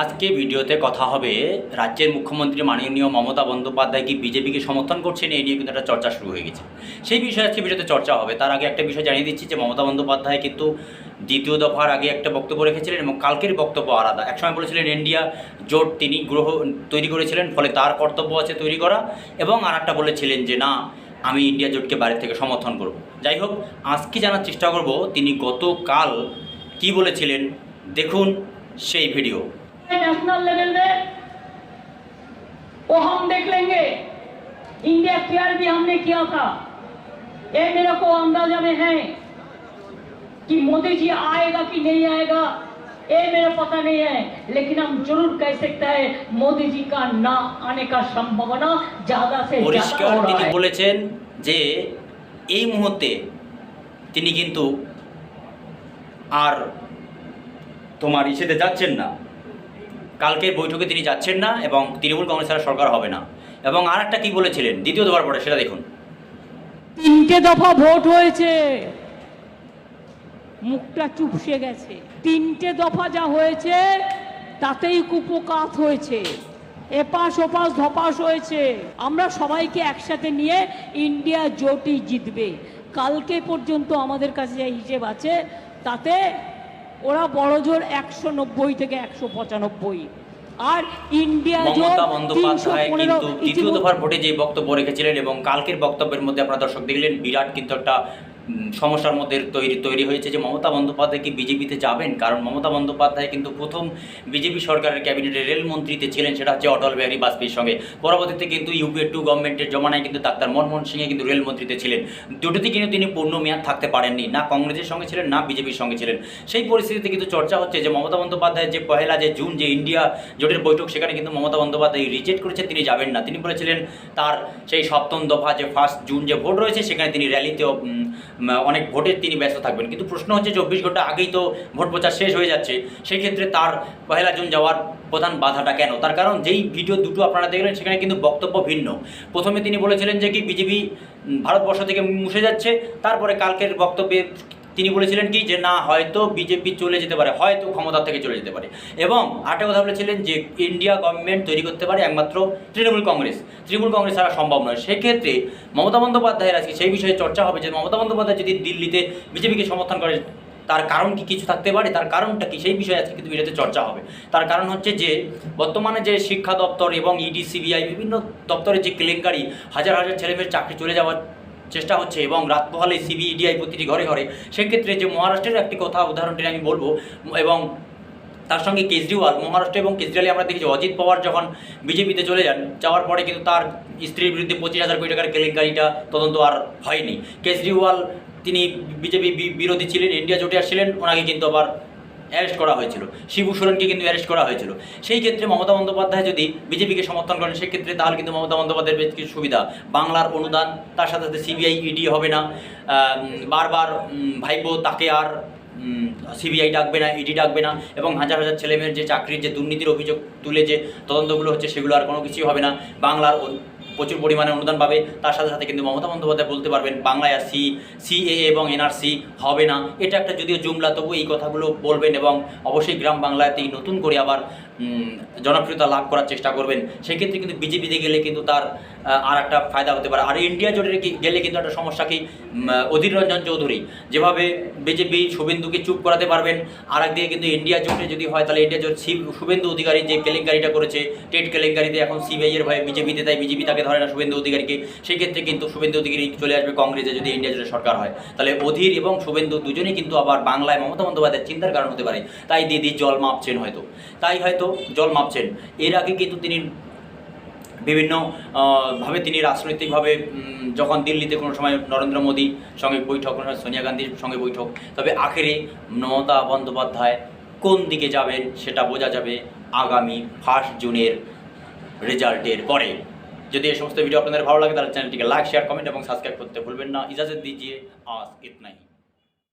আজকে ভিডিওতে কথা হবে রাজ্যের মুখ্যমন্ত্রী মাননীয় মমতা বন্দ্যোপাধ্যায় কি বিজেপিকে সমর্থন করছেন? এই নিয়ে কিন্তু একটা চর্চা শুরু হয়ে গেছে। সেই বিষয়ে আজকে ভিডিওতে চর্চা হবে। তার আগে একটা বিষয় জানিয়ে দিচ্ছি যে মমতা বন্দ্যোপাধ্যায় কিন্তু দ্বিতীয় দফার আগে একটা বক্তব্য রেখেছিলেন এবং কালকের বক্তব্য আলাদা। একসময় বলেছিলেন, ইন্ডিয়া জোট তিনি গ্রহ তৈরি করেছিলেন, ফলে তার কর্তব্য আছে তৈরি করা। এবং আর একটা বলেছিলেন যে, না, আমি ইন্ডিয়া জোটকে বাইরে থেকে সমর্থন করব। যাই হোক আজকে জানার চেষ্টা করব? তিনি গতকাল কি বলেছিলেন? দেখুন সেই ভিডিও। नेशनल लेवल में वो हम देख लेंगे इंडिया केयर भी हमने किया था ये मेरे को अंदाजा में है कि मोदी जी आएगा कि नहीं आएगा ये मेरा पता नहीं है लेकिन हम जरूर कह सकते हैं मोदी जी का ना आने का संभावना ज्यादा से ज्यादा পরিষ্কার हो रहा তিনি है বলেছেন যে এই মুহূর্তে তিনি কিন্তু আর তোমার ইসেতে যাচ্ছেন না কালকের বৈঠকে তিনি যাচ্ছেন না এবং তৃণমূল কংগ্রেস সরকার হবে না। এবং আর একটা কী বলেছিলেন? দ্বিতীয় দফার পরে সেটা দেখুন। তিনটে দফা ভোট হয়েছে। মুখটা চুপসে গেছে। তিনটে দফা যা হয়েছে, তাতেই কুপকাত হয়েছে। এপাশ ওপাশ ধপাস হয়েছে। আমরা সবাইকে একসাথে নিয়ে ইন্ডিয়া জোটই জিতবে। কালকে পর্যন্ত আমাদের কাছে যা হিসেব আছে, তাতে ওরা বড় জোর একশো নব্বই থেকে একশো পঁচানব্বই। আর ইন্ডিয়া মমতা বন্দ্যোপাধ্যায় কিন্তু দ্বিতীয় দফার ভোটে যে বক্তব্য রেখেছিলেন এবং কালকের বক্তব্যের মধ্যে আপনারা দর্শক দেখলেন বিরাট কিন্তু একটা সমস্যার মধ্যে তৈরি তৈরি হয়েছে যে মমতা বন্দ্যোপাধ্যায় কি বিজেপিতে যাবেন? কারণ মমতা বন্দ্যোপাধ্যায় কিন্তু প্রথম বিজেপি সরকারের ক্যাবিনেটে রেলমন্ত্রীতে ছিলেন, সেটা হচ্ছে অটল বিহারী বাজপেয়ীর সঙ্গে। পরবর্তীতে কিন্তু ইউপিএ টু গভর্নমেন্টের জমানায় কিন্তু ডাক্তার মনমোহন সিংয়ে কিন্তু রেলমন্ত্রীতে ছিলেন। দুটোতে কিন্তু তিনি পূর্ণ মেয়াদ থাকতে পারেননি, না কংগ্রেসের সঙ্গে ছিলেন, না বিজেপির সঙ্গে ছিলেন। সেই পরিস্থিতিতে কিন্তু চর্চা হচ্ছে যে মমতা বন্দ্যোপাধ্যায় যে পহেলা যে জুন, যে ইন্ডিয়া জোটের বৈঠক, সেখানে কিন্তু মমতা বন্দ্যোপাধ্যায় রিজেক্ট করেছে তিনি যাবেন না। তিনি বলেছিলেন তার সেই সপ্তম দফা যে ফার্স্ট জুন যে ভোট রয়েছে, সেখানে তিনি র্যালিতে অনেক ভোটে তিনি ব্যস্ত থাকবেন। কিন্তু প্রশ্ন হচ্ছে চব্বিশ ঘণ্টা আগেই তো ভোট প্রচার শেষ হয়ে যাচ্ছে। সেই ক্ষেত্রে তার পহেলা জুন যাওয়ার প্রধান বাধাটা কেন? তার কারণ যেই ভিডিও দুটো আপনারা দেখলেন, সেখানে কিন্তু বক্তব্য ভিন্ন। প্রথমে তিনি বলেছিলেন যে কি, বিজেপি ভারতবর্ষ থেকে মুছে যাচ্ছে। তারপরে কালকের বক্তব্যে তিনি বলেছিলেন কি যে, না, হয়তো বিজেপি চলে যেতে পারে, হয়তো ক্ষমতা থেকে চলে যেতে পারে। এবং আরেকটা কথা বলেছিলেন যে, ইন্ডিয়া গভর্নমেন্ট তৈরি করতে পারে একমাত্র তৃণমূল কংগ্রেস। তৃণমূল কংগ্রেস ছাড়া সম্ভব নয়। সেক্ষেত্রে মমতা বন্দ্যোপাধ্যায়ের আজকে সেই বিষয়ে চর্চা হবে যে, মমতা বন্দ্যোপাধ্যায় যদি দিল্লিতে বিজেপিকে সমর্থন করে, তার কারণ কি কিছু থাকতে পারে? তার কারণটা কি? সেই বিষয়ে আজকে কিন্তু ভিডিওতে চর্চা হবে। তার কারণ হচ্ছে যে, বর্তমানে যে শিক্ষা দপ্তর এবং ইডি সিবিআই বিভিন্ন দপ্তরের যে কেলেঙ্কারি, হাজার হাজার ছেলেমেয়ের চাকরি চলে যাওয়ার চেষ্টা হচ্ছে এবং রাত পোহালে সিবিইডিআই প্রতিটি ঘরে ঘরে, সেক্ষেত্রে যে মহারাষ্ট্রের একটি কথা, উদাহরণটি আমি বলব এবং তার সঙ্গে কেজরিওয়াল, মহারাষ্ট্র এবং কেজরিওয়ালে আমরা দেখেছি, অজিত পাওয়ার যখন বিজেপিতে চলে যান, যাওয়ার পরে কিন্তু তার স্ত্রীর বিরুদ্ধে পঁচিশ হাজার কোটি টাকার কেলেঙ্কারিটা তদন্ত আর হয়নি। কেজরিওয়াল, তিনি বিজেপি বিরোধী ছিলেন, ইন্ডিয়া জোটে আসছিলেন, ওনাকে কিন্তু আবার অ্যারেস্ট করা হয়েছিল। শিবু সোরেনকে কিন্তু অ্যারেস্ট করা হয়েছিল। সেই ক্ষেত্রে মমতা বন্দ্যোপাধ্যায় যদি বিজেপিকে সমর্থন করেন, সেক্ষেত্রে তাহলে কিন্তু মমতা বন্দ্যোপাধ্যায়ের বেশ কিছু সুবিধা। বাংলার অনুদান, তার সাথে সাথে সিবিআই ইডি হবে না। বারবার ভাইপো তাকে আর সিবিআই ডাকবে না ইডি ডাকবে না। এবং হাজার হাজার ছেলেমেয়ের যে চাকরির যে দুর্নীতির অভিযোগ তুলে যে তদন্তগুলো হচ্ছে, সেগুলো আর কোনো কিছুই হবে না। বাংলার প্রচুর পরিমাণে অনুদান পাবে। তার সাথে সাথে কিন্তু মমতা বন্দ্যোপাধ্যায় বলতে পারবেন, বাংলায় আর সি সিএ এবং এনআরসি হবে না। এটা একটা যদিও জুমলা তবু এই কথাগুলো বলবেন এবং অবশ্যই গ্রাম বাংলাতেই নতুন করে আবার জনপ্রিয়তা লাভ করার চেষ্টা করবেন। সেক্ষেত্রে কিন্তু বিজেপিতে গেলে কিন্তু তার আর একটা ফায়দা হতে পারে। আর ইন্ডিয়া জোটের গেলে কিন্তু একটা সমস্যা কি? অধীর রঞ্জন চৌধুরী। যেভাবে বিজেপি শুভেন্দুকে চুপ করাতে পারবেন আর একদিকে কিন্তু ইন্ডিয়া জোটে যদি হয়, তাহলে ইন্ডিয়া জোট শুভেন্দু অধিকারী যে কেলেঙ্কারিটা করেছে, টেট কেলেঙ্কারিতে এখন সিবিআই এর ভয়ে বিজেপিতে তাই বিজেপি তাকে ধরে না শুভেন্দু অধিকারীকে। সেই ক্ষেত্রে কিন্তু শুভেন্দু অধিকারী চলে আসবে কংগ্রেসে যদি ইন্ডিয়া জোটের সরকার হয়। তাহলে অধীর এবং শুভেন্দু দুজনেই কিন্তু আবার বাংলায় মমতা বন্দ্যোপাধ্যায়ের চিন্তার কারণ হতে পারে। তাই দিদি জল মাপছেন হয়তো। তাই হয়তো জল মাপছেন। এর আগে কিন্তু তিনি বিভিন্ন ভাবে তিনি রাজনৈতিকভাবে যখন দিল্লিতে কোনো সময় নরেন্দ্র মোদী সঙ্গে বৈঠক, কোনো সময় সোনিয়া গান্ধীর সঙ্গে বৈঠক, তবে আখেরে মমতা বন্দ্যোপাধ্যায় কোন দিকে যাবেন সেটা বোঝা যাবে আগামী ফার্স্ট জুনের রেজাল্টের পরে। যদি এই সমস্ত ভিডিও আপনাদের ভালো লাগে তাহলে চ্যানেলটিকে লাইক, শেয়ার, কমেন্ট এবং সাবস্ক্রাইব করতে ভুলবেন না। ইজাজত দিজিয়ে, আজ ইতনাই